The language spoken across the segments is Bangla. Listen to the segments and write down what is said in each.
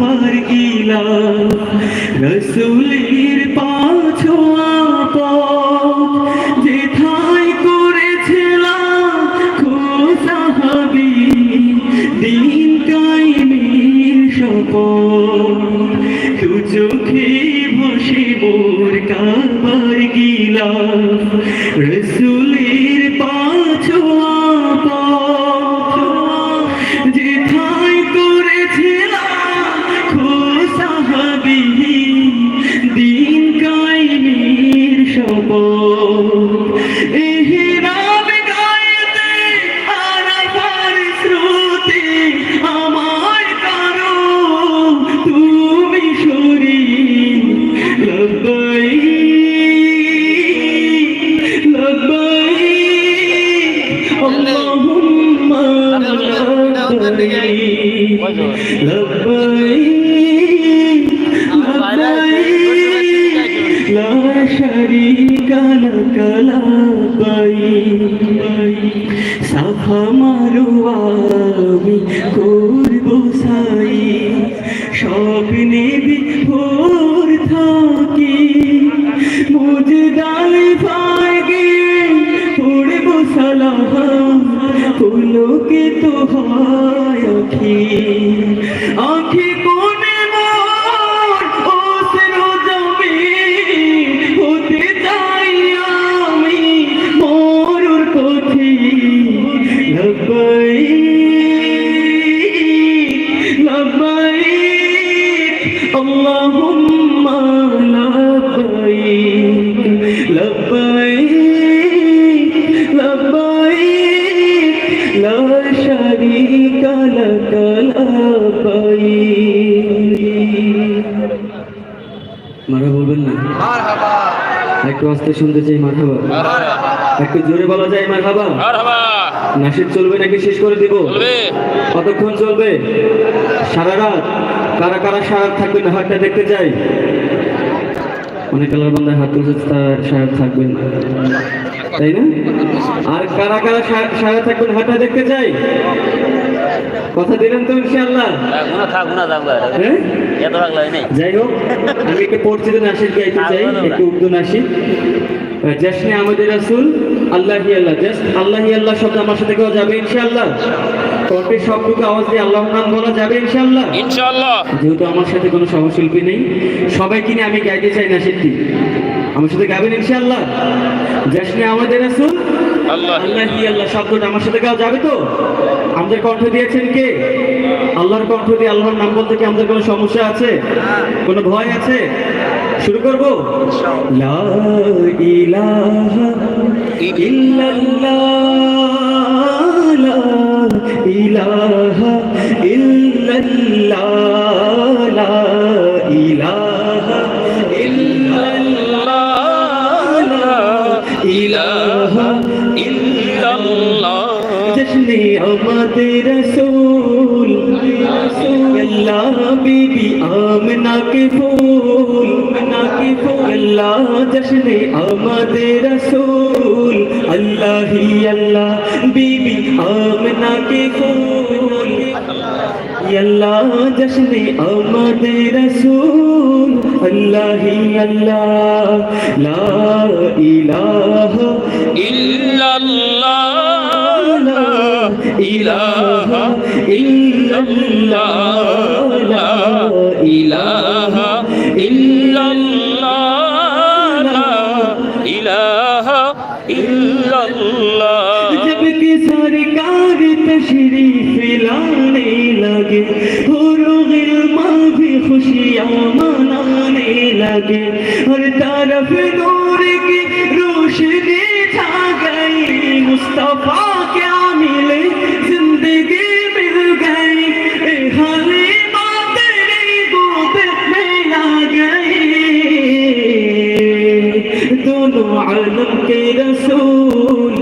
কারবার গিলা রসুলের পাছোয়া পথ যেথায় করেছিলাম খোসাহাবি, দিন কাইমের শপথ। দু চোখে বসে মোর কারবার গিলা রসুলের আস্তে শুনতে চাই মারহাবা। একটু জোরে বলা যায় মারহাবা? নাসির চলবে নাকি শেষ করে দিব? কতক্ষণ চলবে? সারা রাত। কারা কারা সারা রাত থাকবেন? হাতটা দেখতে চাই অনেক বান্ধায় হাত তুলছে তারা সারা থাকবেন। তাই না? আর কারা কারা সারা- থাকবেন? হাতটা দেখতে চাই কথা দিলেন তো ইনশাআল্লাহ। হ্যাঁ নেই যাই হোক আমি একটু পরিচিত নাসির গাইতে চাই। একটু উর্দু নাসির। জশ্নে আমাদের রাসূল আল্লাহ আল্লাহ। জাস্ট আল্লাহি আল্লাহ শব্দ আমার সাথে কেউ যাবে ইনশাআল্লাহ? কণ্ঠের সবটুকু আওয়াজ দিয়ে আল্লাহর নাম বলা যাবে ইনশাআল্লাহ? ইনশাআল্লাহ। যেহেতু আমার সাথে কোনো সহশিল্পী নেই সবাই কিনে আমি গাইতে চাই নাসিরটি আমার সাথে গাবেন ইনশাআল্লাহ? জশ্নে আমাদের রাসূল আল্লাহ। আল্লাহি আল্লাহ শব্দটা আমার সাথে কেউ যাবে তো? আমাদের কণ্ঠ দিয়েছেন কে? আল্লাহর কণ্ঠ দিয়ে আল্লাহর নাম বলতে কি আমাদের কোনো সমস্যা আছে? কোনো ভয় আছে? শুরু করব? লা ইলাহা ইল্লাল্লাহ, লা ইলাহা ইল্লাল্লাহ। লা ইলাহা ইল্লাল্লাহ লা ইলাহা ইল্লাল্লাহ জশনে আমাদের রসূল, আল্লাহ বিবি আমনা কে নাকি আল্লাহ জশনে আমাদের রসুল আল্লাহ হি আল্লাহ বিবি আমনা কে ফুল আল্লাহ জশনে আমাদের রসুল আল্লাহ হি আল্লাহ লা ইলাহা ইল্লাল্লাহ ইলাহা ইল্লাল্লাহ লা ইলাহা जब कि सरकार तशरीफ लाने लगे हुरूग इल्मा भी खुशियाँ मनाने लगे हर तरफ नूर की रोशनी छा गई मुस्तफा আলম কে রসুল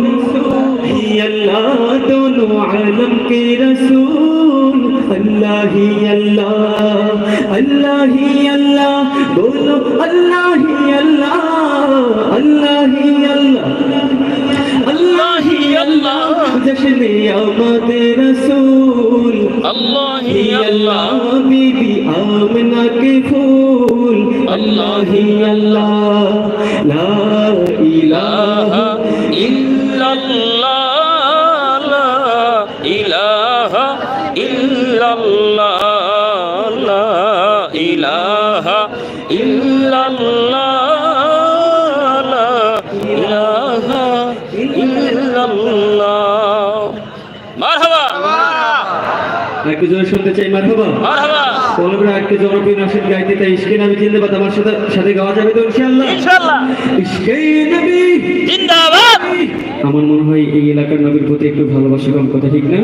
হি আল্লাহ দোনো আলম কে রসুল আল্লাহ হি আল্লাহ আল্লাহ হি আল্লাহ বলো আল্লাহ হি আল্লাহ আল্লাহ হি আল্লাহ আল্লাহ হি আল্লাহ জশনে আমাদের রসুল আল্লাহ হি আল্লাহ বিবি আমনা কে ফুল আল্লাহ হি আল্লাহ লা মারহাবা। মারহাবা। কলবরা জনপ্রিয় নাসিদ গাইতে তাই ইশকে নবী জিন্দাবাদ আমার সাথে সাথে গাওয়া যাবে তো ইনশাআল্লাহ। ইনশাআল্লাহ। ইশকে নবী জিন্দাবাদ। আমার মনে হয় এই এলাকার নবীর প্রতি একটু ভালোবাসা কম কথা ঠিক না?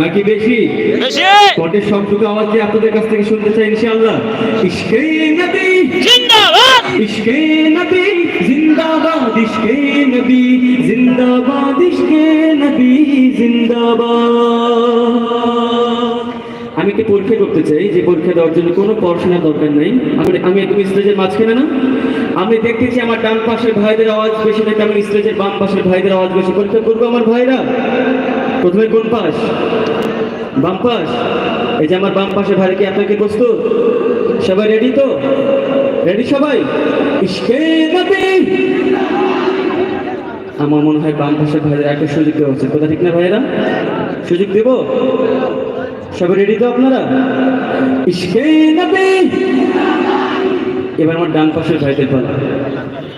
নাকি বেশি? বেশি। কণ্ঠের সবটুকু আওয়াজ দিয়ে আপনাদের কাছ থেকে শুনতে চাই ইনশাআল্লাহ। ইশকে নবী জিন্দাবাদ। ইশকে নবী জিন্দাবাদ ইশকে নবী জিন্দাবাদ ইশকে নবী জিন্দাবাদ। আমি একটি পরীক্ষা করতে চাই, যে পরীক্ষা দেওয়ার জন্য কোনো পড়াশোনার দরকার নাই। আমি একদম স্টেজের মাঝখানে না। আমি দেখতেছি আমার ডান পাশের ভাইদের আওয়াজ বেশি নাকি আমি স্টেজের বাম পাশের ভাইদের আওয়াজ বেশি। পরীক্ষা করব আমার ভাইরা? প্রথমে কোন পাশ? বাম পাশ? এই যে আমার বাম পাশে ভাই কি আপনাকে প্রস্তুত? সবাই রেডি তো? রেডি সবাই? আমার মনে হয় বাম পাশের ভাইদের একটা সুযোগ দেওয়া উচিত। কথা ঠিক না ভাইরা? সুযোগ দেব? সবাই রেডি তো আপনারা? এবার আমার ডান পাশের ভাইদের পালা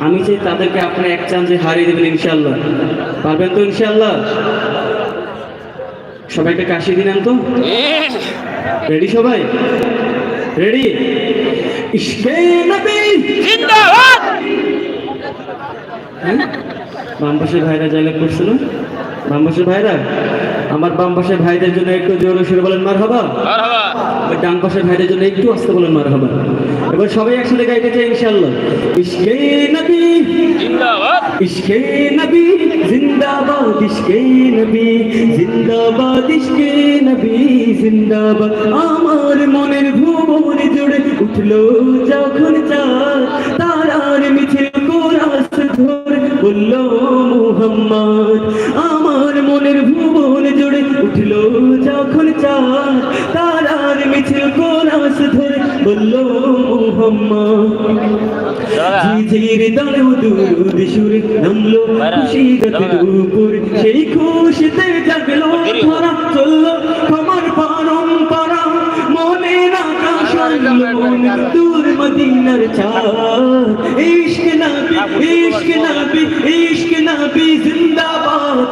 আমি চাই তাদেরকে আপনারা এক চান্সে হারিয়ে দেবেন ইনশাল্লাহ পারবেন তো ইনশাল্লাহ সবাইকে কাশি দিলেন তো? রেডি সবাই? রেডি হ্যাঁ? বাম পাশের ভাইরা জায়গা করছিল বাম ভাইরা? আমার বাম পাশের ভাইদের জন্য একটু জোরে সুরে বলেন মার হবা ডান পাশের ভাইদের জন্য একটু আসতে বলেন মার হবা এবার সবাই একসাথে গাইতে চাই ইনশাল্লাহ ইশকে নবী। জিন্দাবাদ। ইশকে নবী। জিন্দাবাদ। ইশকে নবী। জিন্দাবাদ। ইশকে নবী। জিন্দাবাদ। আমার মনের ভুবন জুড়ে উঠল যখন চাঁদ তারার মিছিল কোরাস ধরে বলল মুহাম্মদ। আমার মনের ভুবন জুড়ে উঠল যখন চাঁদ। তারার মিছিল কোরাস ধরে বলল মুহাম্মদ ঝিঝির দাঁড়ো দুরুদ সুরে নামলো খুশি রাতের উপর সেই খুশিতে জাগলো ধরা চলল পরম্পরা মনে মন দূর মদিনার চাঁদ। ইশক নবী ইশক নবী ইশক নবী জিন্দাবাদ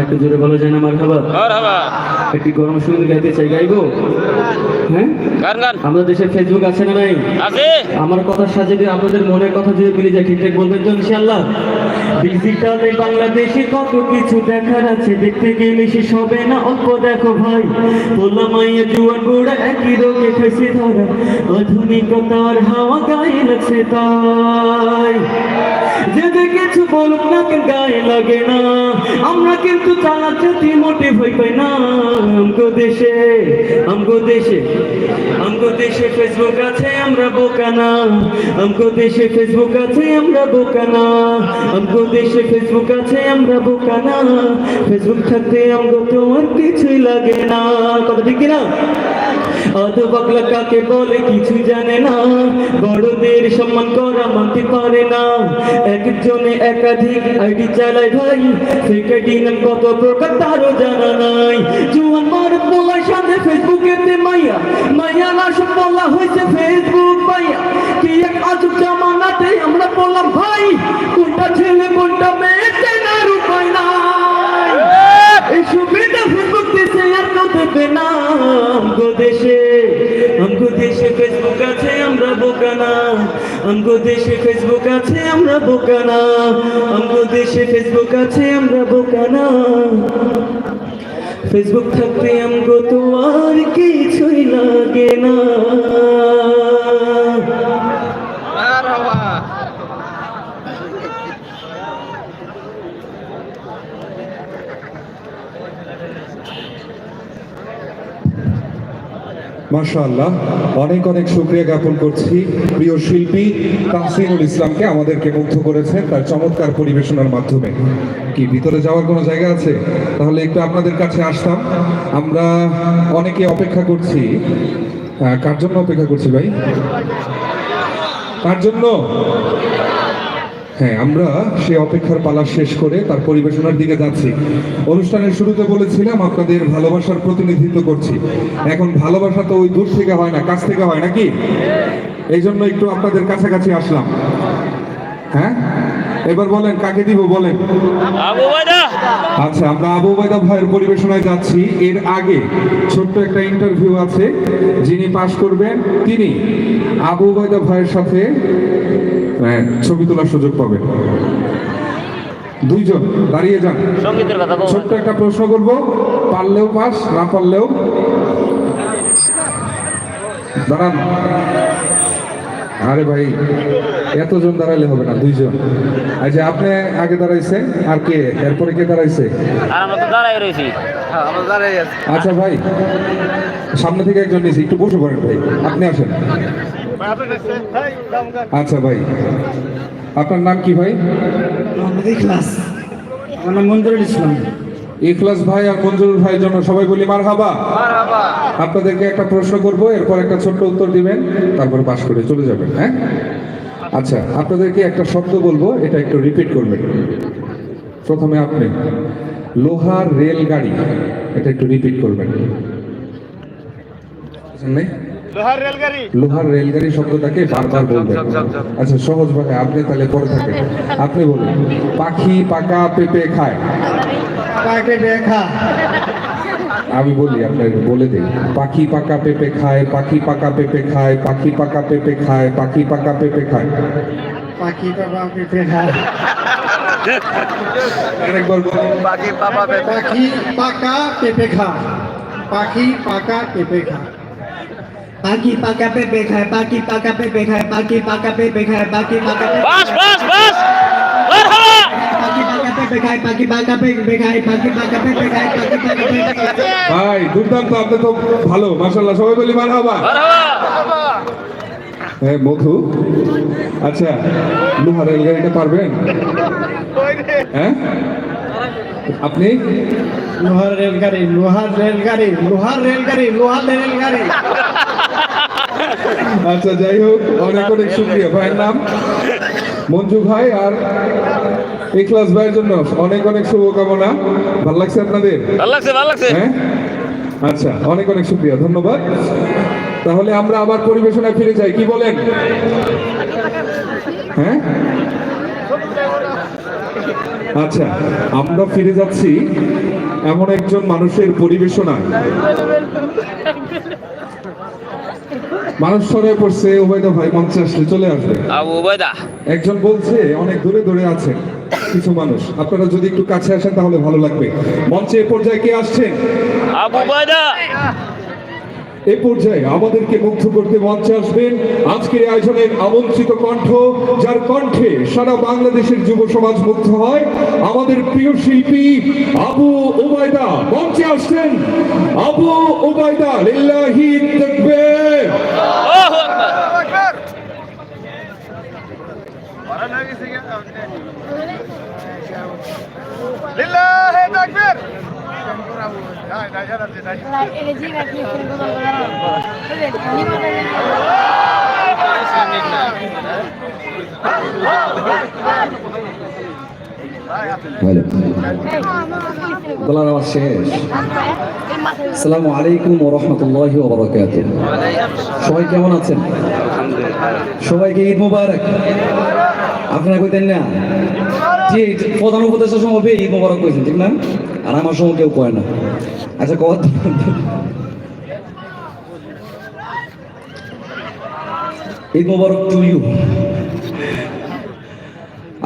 একটু জোরে বলা যায় না মার খাবার একটি গরম সুন্দর গাইতে চাই গাইবো? হ্যাঁ? আমাদের দেশের ফেসবুক আছে না নাই? আমার কথা সাজে দিয়ে আপনাদের মনের কথা যদি মিলে যায় ঠিকঠাক বলবেন তো ডিজিটালে বাংলাদেশে কত কিছু দেখার আছে দেখতে গেলে হবে না অল্প দেখো ভাই। তোলা মাইয়া জুয়ান গোড়া একই রোগে খাইছে ধরা আধুনিকতার হাওয়া গায়ে লাগছে তাই। যে যে কিছু বলুক না গায়ে লাগে না। আমরা কিন্তু কিন্তু চালাতে মোটে ভয় পাই না, আমগো দেশে আমগো দেশে আমগো দেশে ফেসবুক আছে, আমরা বোকা না। আমগো দেশে ফেসবুক আছে, আমরা বোকা না। আমগো দেশে ফেসবুক আছে, আমরা বোকা না। ফেসবুক থাকতে আমগো তোমার কিছুই লাগে না। কথা ঠিক না অত বাকলা কাকে বলে কিছু জানে না। বড়দের সম্মান করা মানতে পারে না। একজনে একাধিক আইডি চালায় ভাই সেক্রেটারি নাম কত প্রকার তারও জানা নাই। জুয়ান মারত বলার সাথে ফেসবুকেতে মাইয়া মাইয়া না সব বলা হয়েছে ফেসবুক পাইয়া কি এক আজব জামানাতে আমরা বললাম ভাই কোনটা ছেলে কোনটা মেয়ে চেনার উপায় নাই। এই সুবিধা ফেসবুক দেশে আর কেউ দেবে না। দেশে আমগো দেশে ফেসবুক আছে, আমরা বোকা না। আমগো দেশে ফেসবুক আছে, আমরা বোকা না। আমগো দেশে ফেসবুক আছে, আমরা বোকা না। ফেসবুক থাকতে আমগো তো আর কিছুই লাগে না। মাশাআল্লাহ, অনেক অনেক শুক্রিয়া জ্ঞাপন করছি। প্রিয় শিল্পী তাহসিনুল ইসলামকে আমাদেরকে মুগ্ধ করেছেন তার চমৎকার পরিবেশনার মাধ্যমে। কি, ভিতরে যাওয়ার কোনো জায়গা আছে? তাহলে একটু আপনাদের কাছে আসতাম। আমরা অনেকে অপেক্ষা করছি। কার জন্য অপেক্ষা করছি ভাই? কার জন্য? হ্যাঁ আমরা সে অপেক্ষার পালা শেষ করে তার পরিবেশনার দিকে যাচ্ছি। অনুষ্ঠানের শুরুতে বলেছিলাম আপনাদের ভালোবাসার প্রতিনিধিত্ব করছি। এখন ভালোবাসা তো ওই দূর থেকে হয় না কাছ থেকে হয় নাকি? এই জন্য একটু আপনাদের কাছাকাছি আসলাম। হ্যাঁ? এবার বলেন কাকে দিব বলেন? আচ্ছা আমরা আবু বাইদা ভাইয়ের পরিবেশনায় যাচ্ছি। এর আগে ছোট্ট একটা ইন্টারভিউ আছে যিনি পাশ করবেন তিনি আবু বাইদা ভাইয়ের সাথে ছবি তোলার সুযোগ পাবেন দুইজন দাঁড়িয়ে যান। সঙ্গীতের ছোট্ট একটা প্রশ্ন করব পারলেও পাস না পারলেও? দাঁড়ান। আরে ভাই এতজন দাঁড়াইলে হবে না দুইজন। আচ্ছা আপনি আগে দাঁড়াইছে আর কে? এরপরে কে দাঁড়াইছে? রয়েছি। আচ্ছা ভাই সামনে থেকে একজন নিয়েছি একটু বসে পড়েন ভাই। আপনি আসেন। আচ্ছা ভাই আপনার নাম কি ভাই? মোহাম্মদ ইখলাস। আমার নাম মঞ্জুরুল ইসলাম। ইখলাস ভাই আর মঞ্জুর ভাইয়ের জন্য সবাই বলি মার হাবা আপনাদেরকে একটা প্রশ্ন করব এরপর একটা ছোট্ট উত্তর দিবেন তারপর পাস করে চলে যাবেন হ্যাঁ? আচ্ছা আপনাদেরকে একটা শব্দ বলব এটা একটু রিপিট করবেন। প্রথমে আপনি লোহার রেলগাড়ি এটা একটু রিপিট করবেন। নাই? লোহার রেলগাড়ি? শব্দটাকে বারবার বলবেন। আচ্ছা সহজ ভাবে আপনি তাহলে পরে থাকেন। আপনি বলুন পাখি পাকা পেঁপে খায়? কাকে দেখা আমি বলি আপনাকে বলে দিই পাখি পাকা পেঁপে খায় পাখি পাকা পেঁপে খায় পাখি পাকা পেঁপে খায় পাখি পাকা পেঁপে খায়। পাখি বাবা পেঁপে খায়। আরেকবার বলুন। পাখি পাকা পেঁপে খায় পাখি পাকা পেঁপে খায়। পাখি পাকা পেঁপে খায়। পাখি পাকা পেঁপে খায় পাখি পাকা পেঁপে খায় পাখি পাকা পেঁপে বাস বাস বাস! খায় পাখি পাকা পাকা পেঁপে খায় ভাই দুর্দান্ত আপনি তো ভালো মাশাল্লাহ সবাই বলি মার হবা। হ্যাঁ মধু? আচ্ছা লোহার রেলগাড়িটা পারবেন? হ্যাঁ? আপনি? লোহার রেলগাড়ি লোহার রেলগাড়ি লোহার রেলগাড়ি লোহার রেলগাড়ি। আচ্ছা যাই হোক অনেক অনেক শুক্রিয়া ভাইয়ের নাম। মঞ্জু ভাই আর ইখলাস ভাইয়ের জন্য অনেক অনেক শুভকামনা। ভালো লাগছে আপনাদের? ভালো লাগছে ভালো লাগছে। হ্যাঁ? আচ্ছা অনেক অনেক শুক্রিয়া ধন্যবাদ। তাহলে আমরা আবার পরিবেশনায় ফিরে যাই কি বলেন? হ্যাঁ? আচ্ছা আমরা ফিরে যাচ্ছি এমন একজন মানুষের পরিবেশনায়। মানুষ সরে পড়ছে ওবায়দা ভাই মঞ্চে আসলে চলে আসবে। আবু বাইদা একজন বলছে অনেক দূরে দূরে আছেন কিছু মানুষ। আপনারা যদি একটু কাছে আসেন তাহলে ভালো লাগবে। মঞ্চে এ পর্যায়ে কে আসছেন? আবু বাইদা এ পর্যায়ে আমাদেরকে মুগ্ধ করতে মঞ্চে আসবেন আজকের আয়োজনের আমন্ত্রিত কণ্ঠ যার কণ্ঠে সারা বাংলাদেশের যুব সমাজ মুগ্ধ হয়। আমাদের প্রিয় শিল্পী আবু ওবায়দা মঞ্চে আসছেন। আবু ওবায়দা লিল্লাহি তাকবীর আল্লাহু আকবার লিল্লাহি তাকবীর গলার আওয়াজ শেষ। আসসালামু আলাইকুম ও রহমতুল্লাহি ওবরাকাত সবাই কেমন আছেন? সবাইকে ঈদ মুবারক। আপনারা কইতেন না? ঠিক প্রধান উপদেশ সময় ঈদ মুবারক কইছেন, ঠিক না? আর আমার সময় কেউ কয় না। আচ্ছা কত ঈদ মুবারক টু ইউ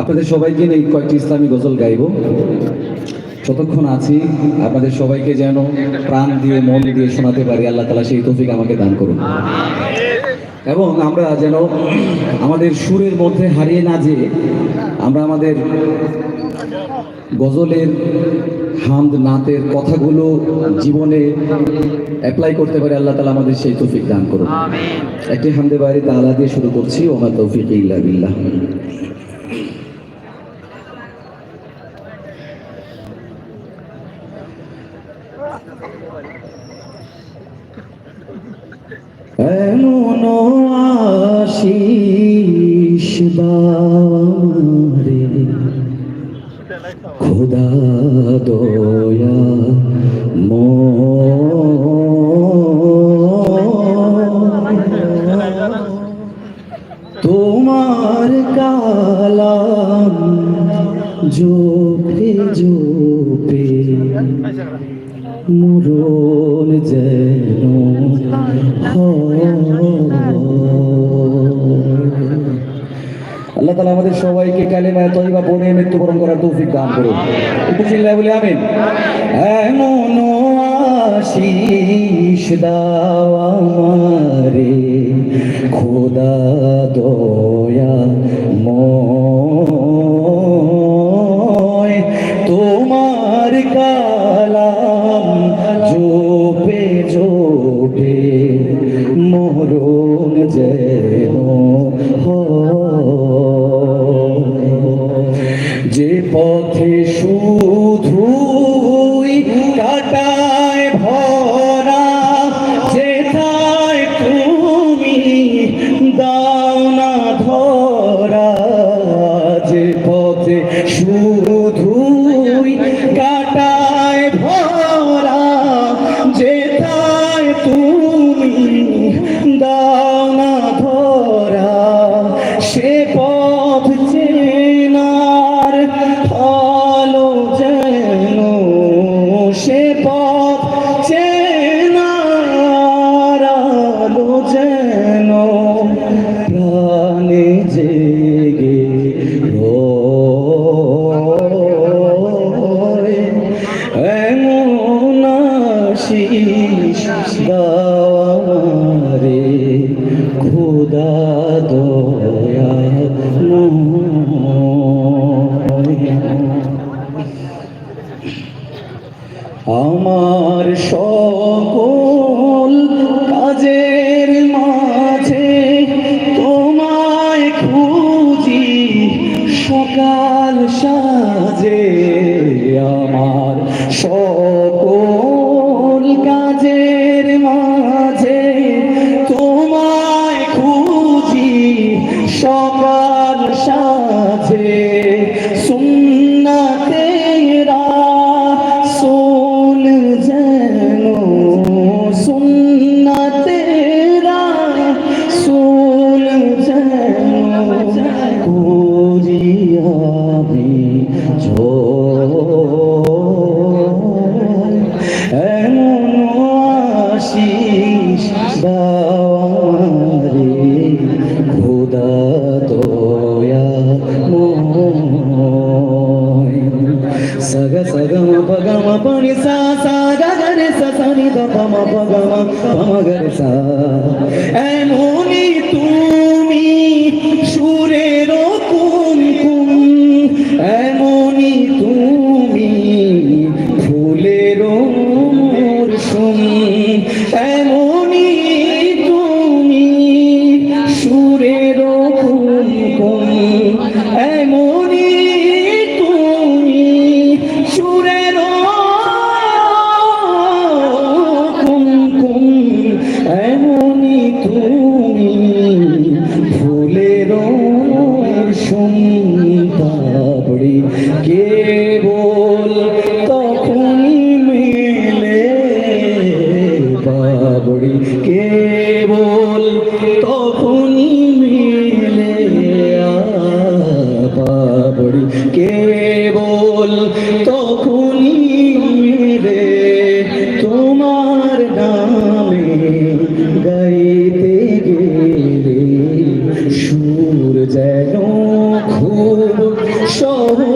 আপনাদের সবাইকে নিয়ে কয়েকটি ইসলামী গজল গাইব। যতক্ষণ আছি, আপনাদের সবাইকে যেন প্রাণ দিয়ে, মন দিয়ে শোনাতে পারি। আল্লাহ তালা সেই তৌফিক আমাকে দান করুন। এবং আমরা যেন আমাদের সুরের মধ্যে হারিয়ে না যে আমরা আমাদের গজলের হামদ নাতের কথাগুলো জীবনে অ্যাপ্লাই করতে পারে আল্লাহ তালা আমাদের সেই তৌফিক দান করুন একটি হামদে বাইরে তালা দিয়ে শুরু করছি ওমা তৌফিক ইল্লা বিল্লাহ। করার তৌফিক দান করুন। উপশিল্লায় বলে আমিন। এমন আশিস দাও আমারে, খোদা দয়া ময়। তোমার সহজ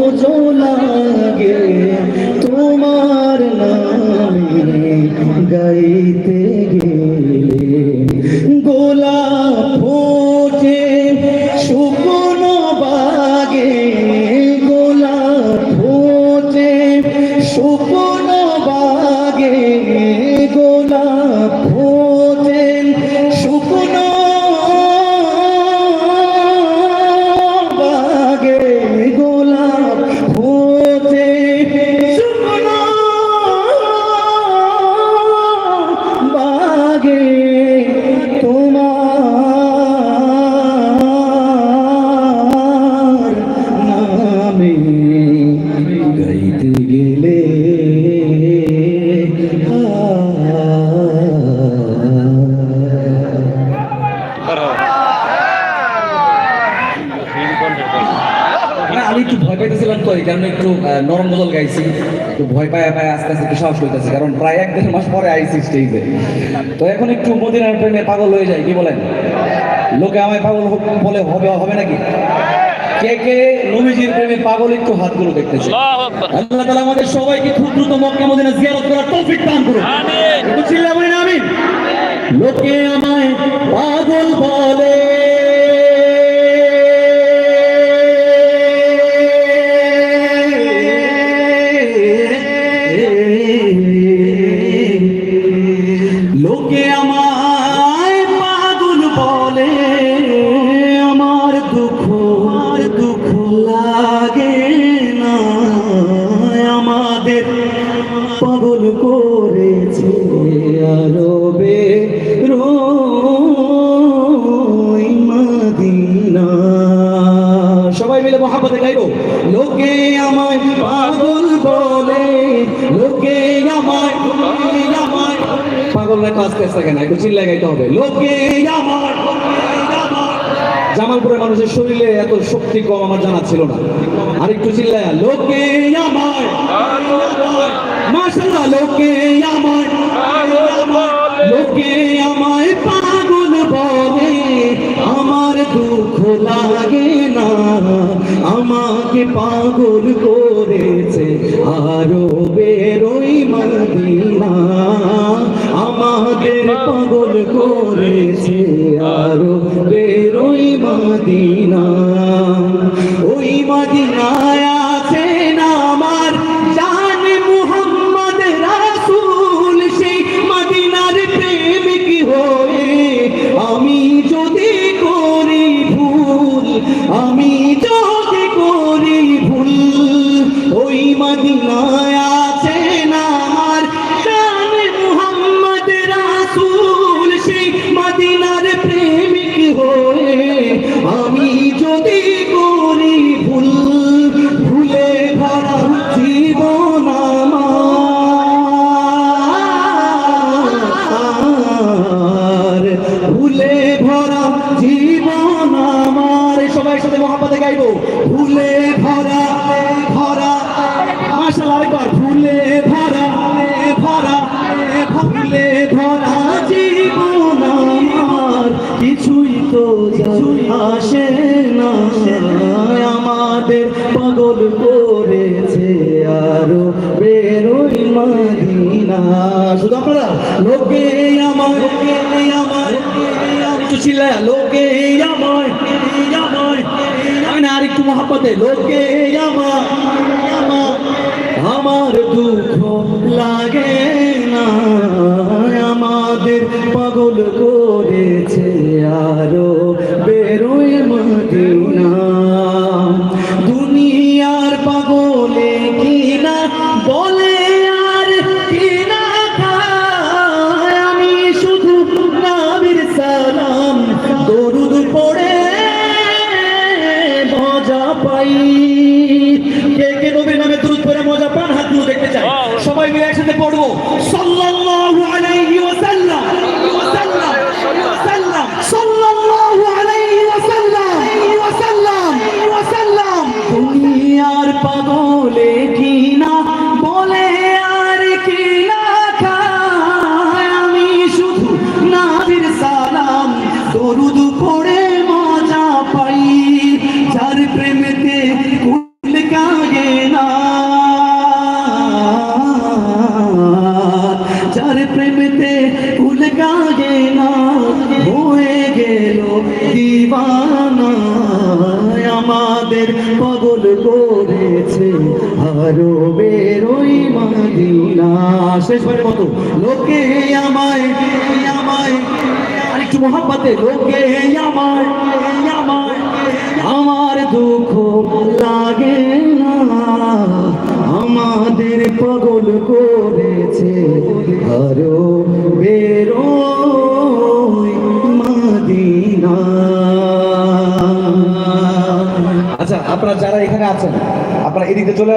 নরম গাইছি একটু ভয় পায় পায় আস্তে আস্তে একটু সাহস হইতেছে কারণ প্রায় এক দেড় মাস পরে আইসি স্টেজে তো এখন একটু মদিনার প্রেমে পাগল হয়ে যায় কি বলেন? লোকে আমায় পাগল বলে হবে হবে নাকি? কে কে নবীজির প্রেমে পাগল একটু হাতগুলো দেখতেছে। আল্লাহু আল্লাহ তাআলা আমাদের সবাইকে খুব দ্রুত মক্কা মদিনা জিয়ারত করার তৌফিক দান করুন। আমিন। একটু চিল্লা বলেন আমিন। লোকে আমায় পাগল বলে। একটু হবে। লোকে আমার জামালপুরের মানুষের শরীরে এত শক্তি কম আমার জানা ছিল না। আর একটু চিল্লায়, লোকে আমার। লোকে আমার। লোকে আমায় পাগল বলে, আমার দুঃখ লাগে না। আমাকে পাগল করেছে আরও বেরোই মদিনা। আমাদের পাগল করেছে আরও বেরোই মাদিনা। ওই মদিনায় পদে লোকে আমা আমা আমার দুঃখ লাগে না। আমাদের পাগল করেছে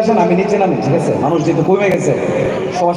আসেন আমি নিচে নামি ঠিক আছে? মানুষ যেহেতু কমে গেছে সবার